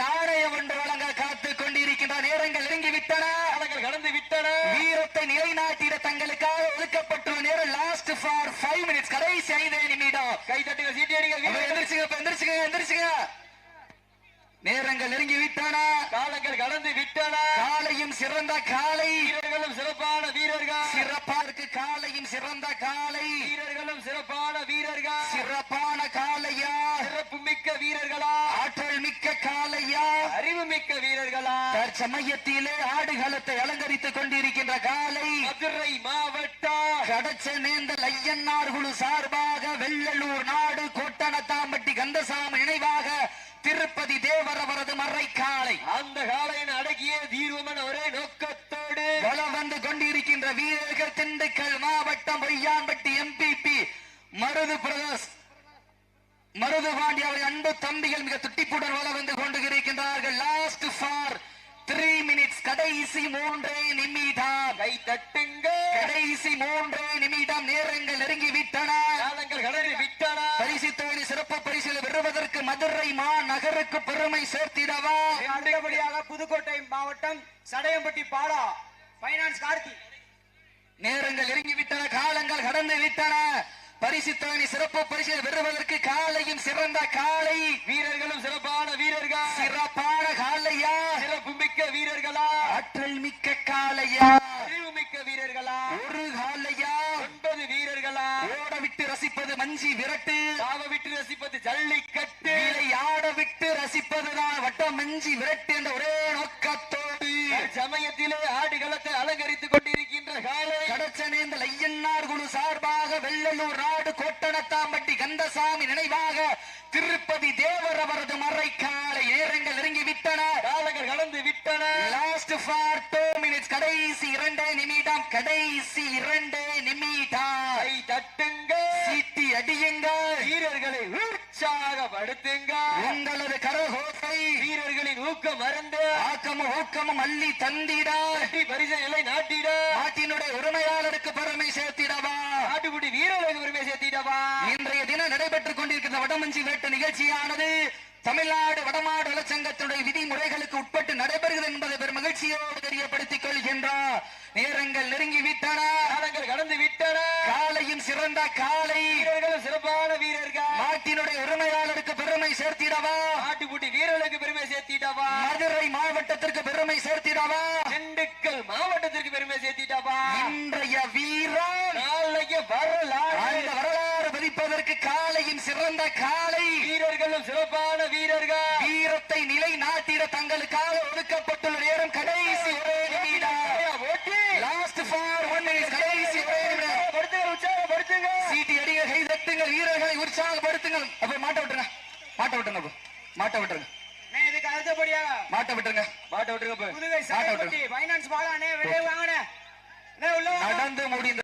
நாணயம் ஒன்று வழங்க காத்துக் கொண்டிருக்கின்ற நேரங்கள் நெருங்கி விட்டன காலங்கள் கடந்து விட்டன வீரத்தை நிலைநாட்டிட தங்களுக்காக ஒதுக்கப்பட்டுள்ள நேரம் லாஸ்ட் ஃபார் ஃபைவ் மினிட்ஸ் கடைசி ஐந்து நிமிடம். கை தட்டுங்க சீட்டி அடிங்க எந்திரிச்சுங்க எந்திரிச்சுங்க எந்திரிச்சுங்க. நேரங்கள் நெருங்கி விட்டன காலங்கள் கடந்து விட்டன காலையும் சிறந்த காலை. வீரர்களும் சிறப்பான வீரர்கள். சிறப்பா இருக்கு காலையும் சிறந்த காலை. வீரர்களும் சிறப்பான வீரர்கள். சிறப்பான காலையா? சிறப்பு மிக்க வீரர்களா? ஆற்றல் மிக்க காலையா? அறிவு மிக்க வீரர்களா? தற்சமயத்திலே ஆடுகளத்தை அலங்கரித்துக் கொண்டிருக்கின்ற காலை மதுரை மாவட்டம் கடச்ச நேந்தல் ஐயன்னார் குழு சார்பாக வெள்ளலூர் நாடு கோட்டணத்தாம்பட்டி கந்தசாமி நினைவாக திருப்பதி தேவர் அவரது மறை காலை அந்த காலையின் அடக்கிய தீர்வமன் ஒரே நோக்கத்தோடு வலம் வந்து கொண்டிருக்கின்ற வீரர்கள் திண்டுக்கல் மாவட்டம் பொய்யான்பட்டி எம்பிபி மருது பிரதர்ஸ் மருது பாண்டி அவரின் அன்பு தம்பிகள் மிக துட்டிப்புடன் வளம் வந்து கொண்டு இருக்கின்றார்கள் லாஸ்ட் ஃபார் த்ரீ மினிட்ஸ் கடைசி மூன்றே நிமிடம். கை தட்டுங்க. கடைசி மூன்றே நிமிடம் நேரங்கள் நெருங்கி விட்டன காலங்கள் கடந்து விட்டன. பரிசு தோழி சிறப்பு பரிசில் பெறுவதற்கு மதுரை மா நகருக்கு பெருமை சேர்த்திடவா? அடுத்தபடியாக புதுக்கோட்டை மாவட்டம் சடையம்பட்டி பாலா. பைனான்ஸ் கார்த்தி. நேரங்கள் நெருங்கி விட்டன காலங்கள் கடந்து விட்டன. பரிசு தோழி சிறப்பு பரிசில் பெறுவதற்கு காலையும் சிறந்த காலை வீரர்களும் சிறப்பான வீரர்கள்? சிறப்பான காலையா? சிறப்பு மிக்க வீரர்களா? ஆற்றல் மிக்க காலையா? அறிவு மிக்க வீரர்களா? ஒரு காலையா? ஒன்பது வீரர்களா? ஓட விட்டு ரசிப்பது மஞ்சி விரட்டு. சாவ விட்டு ரசிப்பது ஜல்லிக்கட்டு. ஆட விட்டு ரசிப்பதுதான் வட்டம் மஞ்சி விரட்டு என்ற ஒரே நோக்கத்தோடு. சமயத்திலே ஆடுகளத்தை அலங்கரித்துக் கொண்டிருக்கின்ற காலை. குழு சார்பாக வெள்ளலூர் நாடு கோட்டணத்தாம்பட்டி கந்தசாமி நினைவாக திருப்பதி தேவர் அவரது மறை காலை நேரங்கள் நெருங்கி விட்டன காலங்கள் கடந்து விட்டன. லாஸ்ட் ஃபார் டூ மினிட்ஸ் கடைசி இரண்டே நிமிடம் கடைசி இரண்டே நிமிடம். கை தட்டுங்க சீட்டி அடியுங்கள். வீரர்களை உற்சாகப்படுத்துங்க உங்களது கரகோசை வீரர்களின் ஊக்கம் மறந்து ஆக்கமும் ஊக்கமும் அள்ளி தந்திட பரிசை நிலை நாட்டிட. நாட்டினுடைய உரிமையாளருக்கு பெருமை சேர்த்திடவா நாட்டுக்குடி வீரர்களுக்கு உரிமை சேர்த்திடவா தினம் நடைபெற்றுக் கொண்டிருக்கின்ற வடமஞ்சி வேட்டு நிகழ்ச்சியானது தமிழ்நாடு வடமாடு நலச்சங்கத்தினுடைய விதிமுறைகளுக்கு உட்பட்டு நடைபெறுகிறது என்பதை பெரும் மகிழ்ச்சியோடு தெரியப்படுத்திக் கொள்கின்றோம் நேரங்கள் நெருங்கி விட்டன. காலங்கள் கடந்து விட்டன. காலையும் சிறந்த காலை. வீரர்களும் சிறப்பான வீரர்கள். நாட்டினுடைய உரிமையாளருக்கு பெருமை சேர்த்திடவா? நாட்டுக்குடி வீரர்களுக்கு பெருமை சேர்த்திடவா? மதுரை மாவட்டத்திற்கு பெருமை சேர்த்திடவா? திண்டுக்கல் மாவட்டத்திற்கு பெருமை சேர்த்திடவா? இன்றைய வீரன் சிறந்த காலை வீரர்களும் சிறப்பான வீரர்கள். வீரத்தை நிலை நாட்டிட தங்களுக்காக ஒதுக்கப்பட்டுள்ள நேரம் கடைசி ஒரே நிமிடம். ஓட்டி லாஸ்ட் ஃபார் ஒன் மினிட் கடைசி ஒரே நிமிடம். படுத்துங்க உற்சாகப்படுத்துங்க சீட்டி அடிங்க கை தட்டுங்கள் வீரர்களை உற்சாகப்படுத்துங்கள். அப்ப மாட்ட விட்டுருங்க. மாட்ட விட்டுருங்க அப்ப. மாட்ட விட்டுருங்க. இதுக்கு மாட்ட விட்டுருங்க. பாட்டு விட்டுருங்க புதுகை சடையம்பட்டி பைனான்ஸ் பாலா அண்ணே வெளியே வாங்கண்ணே. அண்ணே, உள்ள வாங்க. நடந்து முடிந்த